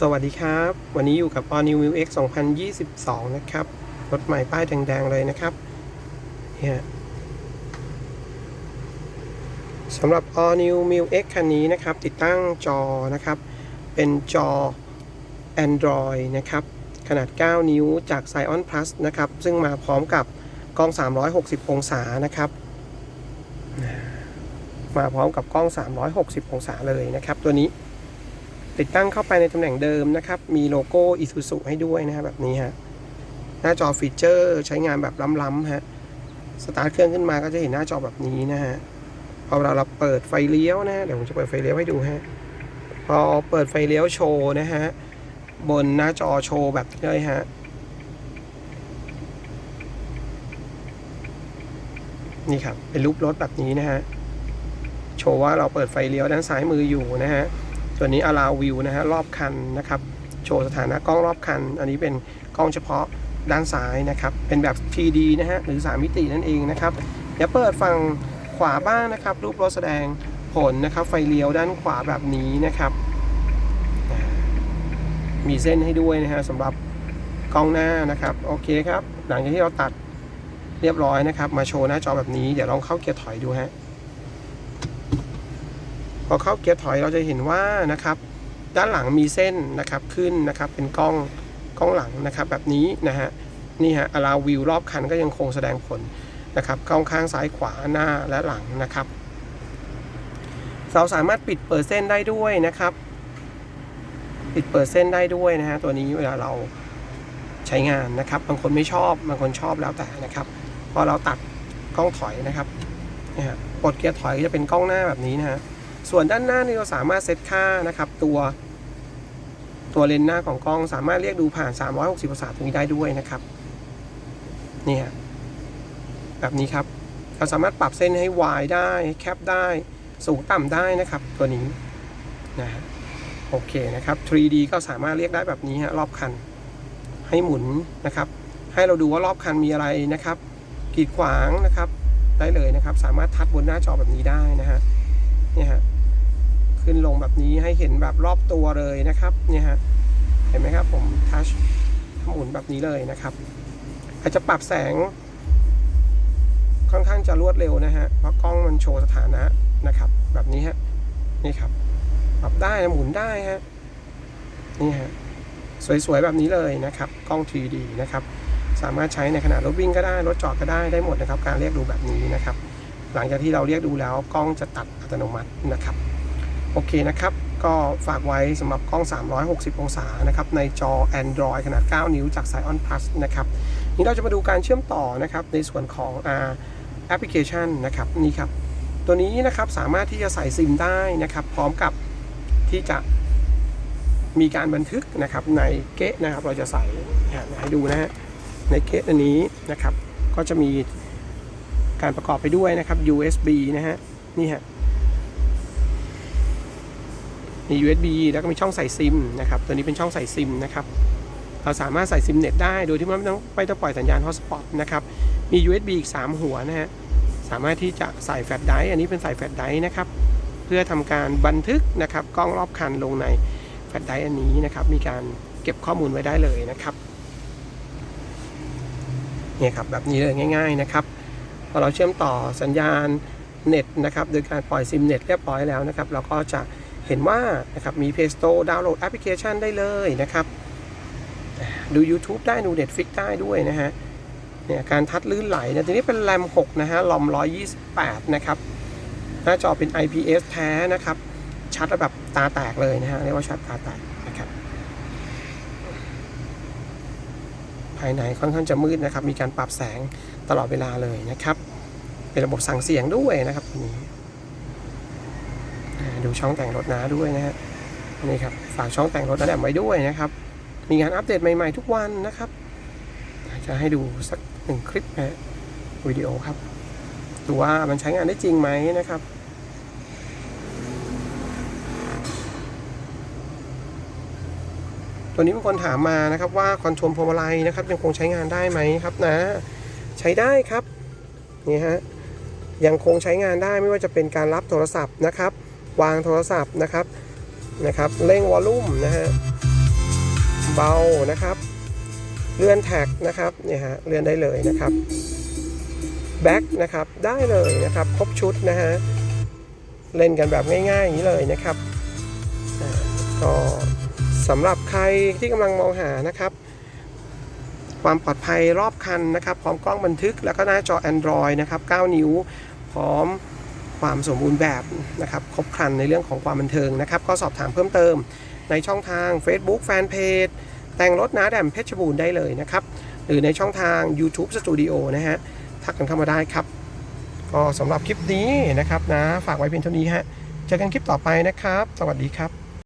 สวัสดีครับ วันนี้อยู่กับ All New View X 2022 นะครับ รถใหม่ป้ายแดงๆเลยนะครับเนี่ยสำหรับ All New m i l X คันนี้นะครับ ติดตั้งจอนะครับ เป็นจอ Android นะครับ ขนาด 9 นิ้วจาก Scion Plus นะครับ ซึ่งมาพร้อมกับกล้อง 360 องศานะครับ มาพร้อมกับกล้อง 360 องศาเลยนะครับ ตัวนี้ ติดตั้งเข้าไปในตำแหน่งเดิมนะครับ มีโลโก้ Isuzu ให้ด้วยนะฮะแบบนี้ฮะ หน้าจอฟีเจอร์ใช้งานแบบล้ำๆฮะ สตาร์ทเครื่องขึ้นมาก็จะเห็นหน้าจอแบบนี้นะฮะ พอเราเราเปิดไฟเลี้ยวนะฮะเดี๋ยวผมจะเปิดไฟเลี้ยวให้ดูฮะ พอเปิดไฟเลี้ยวโชว์นะฮะ บนหน้าจอโชว์แบบนี้เลยฮะ นี่ครับ เป็นรูปรถแบบนี้นะฮะ โชว์ว่าเราเปิดไฟเลี้ยวด้านซ้ายมืออยู่นะฮะ ส่วนนี้ allow view นะฮะรอบคันนะครับ โชว์สถานะกล้องรอบคัน อันนี้เป็นกล้องเฉพาะด้านซ้ายนะครับ เป็นแบบ 3D นะฮะหรือ 3 มิตินั่นเองนะครับเดี๋ยวเปิดฝั่งขวาบ้างนะครับ รูปรถแสดงผลนะครับ ไฟเลี้ยวด้านขวาแบบนี้นะครับ มีเส้นให้ด้วยนะฮะสำหรับกล้องหน้านะครับโอเคครับ หลังจากที่เราตัดเรียบร้อยนะครับ มาโชว์หน้าจอแบบนี้ เดี๋ยวลองเข้าเกียร์ถอยดูฮะ พอเข้าเกียร์ถอยเราจะเห็นว่านะครับด้านหลังมีเส้นนะครับขึ้นนะครับเป็นกล้องกล้องหลังนะครับแบบนี้นะฮะนี่ฮะอาราวิวรอบคันก็ยังคงแสดงผลนะครับกล้องข้างซ้ายขวาหน้าและหลังนะครับเราสามารถปิดเปิดเส้นได้ด้วยนะครับ ปิดเปิดเส้นได้ด้วยนะฮะตัวนี้เวลาเราใช้งานนะครับ บางคนไม่ชอบบางคนชอบแล้วแต่นะครับพอเราตัดกล้องถอยนะครับนะฮะกดเกียร์ถอยก็จะเป็นกล้องหน้าแบบนี้นะฮะ ส่วนด้านหน้านี่เราสามารถเซตค่านะครับ ตัวตัวเลนส์หน้าของกล้องสามารถเรียกดูผ่าน 360 องศาตรงนี้ได้ด้วยนะครับนี่ฮะแบบนี้ครับ เราสามารถปรับเส้นให้วายได้แคบได้สูงต่ำได้นะครับ ตัวนี้นะฮะโอเคนะครับ 3D ก็สามารถเรียกได้แบบนี้ฮะรอบคัน ให้หมุนนะครับ ให้เราดูว่ารอบคันมีอะไรนะครับ กีดขวางนะครับ ได้เลยนะครับ สามารถทัดบนหน้าจอแบบนี้ได้นะฮะเนี่ยฮะ ขึ้นลงแบบนี้ให้เห็นแบบรอบตัวเลยนะครับเนี่ยฮะเห็นไหมครับผมทัชหมุนแบบนี้เลยนะครับ อาจจะปรับแสง ค่อนข้างจะรวดเร็วนะฮะเพราะกล้องมันโชว์สถานะนะครับ แบบนี้ฮะนี่ครับ ปรับได้หมุนได้ฮะนี่ฮะสวยๆแบบนี้เลยนะครับ กล้อง 3D นะครับสามารถใช้ในขณะรถวิ่งก็ได้รถจอดก็ได้ได้หมดนะครับ การเรียกดูแบบนี้นะครับ หลังจากที่เราเรียกดูแล้วกล้องจะตัดอัตโนมัตินะครับ โอเคนะครับ ก็ฝากไว้สำหรับกล้อง 360 องศานะครับ ในจอ Android ขนาด 9 นิ้วจาก Scion Plus นะครับนี้เราจะมาดูการเชื่อมต่อนะครับในส่วนของแอปพลิเคชันนะครับนี่ครับ ตัวนี้นะครับสามารถที่จะใส่ซิมได้นะครับ พร้อมกับที่จะมีการบันทึกนะครับในเกะนะครับ เราจะใส่ให้ดูนะฮะในเกะอันนี้นะครับ ก็จะมีการประกอบไปด้วยนะครับ USB นะฮะนี่ฮะ มี USB แล้วก็มีช่องใส่ซิมนะครับ ตัวนี้เป็นช่องใส่ซิมนะครับ เราสามารถใส่ซิมเน็ตได้โดยที่ไม่ต้องไม่ต้องปล่อยสัญญาณฮอตสปอตนะครับ มี USB อีก 3 หัวนะฮะ สามารถที่จะใส่แฟลชไดร์อันนี้เป็นใส่แฟลชไดร์นะครับ เพื่อทำการบันทึกนะครับกล้องรอบคันลงในแฟลชไดร์อันนี้นะครับ มีการเก็บข้อมูลไว้ได้เลยนะครับเนี่ยครับแบบนี้เลยง่าย ๆนะครับพอเราเชื่อมต่อสัญญาณเน็ตนะครับ โดยการปล่อยซิมเน็ตเรียบร้อยแล้วนะครับ เราก็จะ เห็นว่านะครับมี Play Store ดาวน์โหลดแอปพลิเคชันได้เลยนะครับดู YouTube ได้ดู Netflix ได้ด้วยนะฮะเนี่ยการทัดลื่นไหลนะทีนี้เป็นแรม6นะฮะลอม128 นะครับ หน้าจอเป็น IPS แท้นะครับ ชัดแบบตาแตกเลยนะฮะเรียกว่าชัดตาแตกนะครับ ภายในค่อนข้างจะมืดนะครับ มีการปรับแสงตลอดเวลาเลยนะครับ เป็นระบบสั่งเสียงด้วยนะครับตัวนี้ ดูช่องแต่งรถน้าด้วยนะฮะนี่ครับฝากช่องแต่งรถน้าแดมไว้ด้วยนะครับ มีงานอัปเดตใหม่ๆทุกวันนะครับ จะให้ดูสักหนึ่งคลิปนะฮะวิดีโอครับดูว่ามันใช้งานได้จริงไหมนะครับตัวนี้มีคนถามมานะครับว่าคอนโทรลพวงมาลัยนะครับ ยังคงใช้งานได้ไหมครับนะ ใช้ได้ครับนี่ฮะยังคงใช้งานได้ไม่ว่าจะเป็นการรับโทรศัพท์นะครับ วางโทรศัพท์นะครับนะครับเร่งวอลลุ่มนะฮะเบานะครับเลื่อนแท็กนะครับเนี่ยฮะเลื่อนได้เลยนะครับแบ็คนะครับได้เลยนะครับครบชุดนะฮะเล่นกันแบบง่ายๆอย่างนี้เลยนะครับอ่าก็สำหรับใครที่กำลังมองหานะครับ ความปลอดภัยรอบคันนะครับ พร้อมกล้องบันทึกแล้วก็หน้าจอ Android นะครับ 9 นิ้ว พร้อม ความสมบูรณ์แบบนะครับครบครันในเรื่องของความบันเทิงนะครับ ก็สอบถามเพิ่มเติมในช่องทาง Facebook Fanpage แต่งรถน้าแดมเพชรบูรณ์ได้เลยนะครับ หรือในช่องทาง YouTube Studio นะฮะทักกันเข้ามาได้ครับ ก็สำหรับคลิปนี้นะครับนะฝากไว้เพียงเท่านี้ฮะเจอกันคลิปต่อไปนะครับ สวัสดีครับ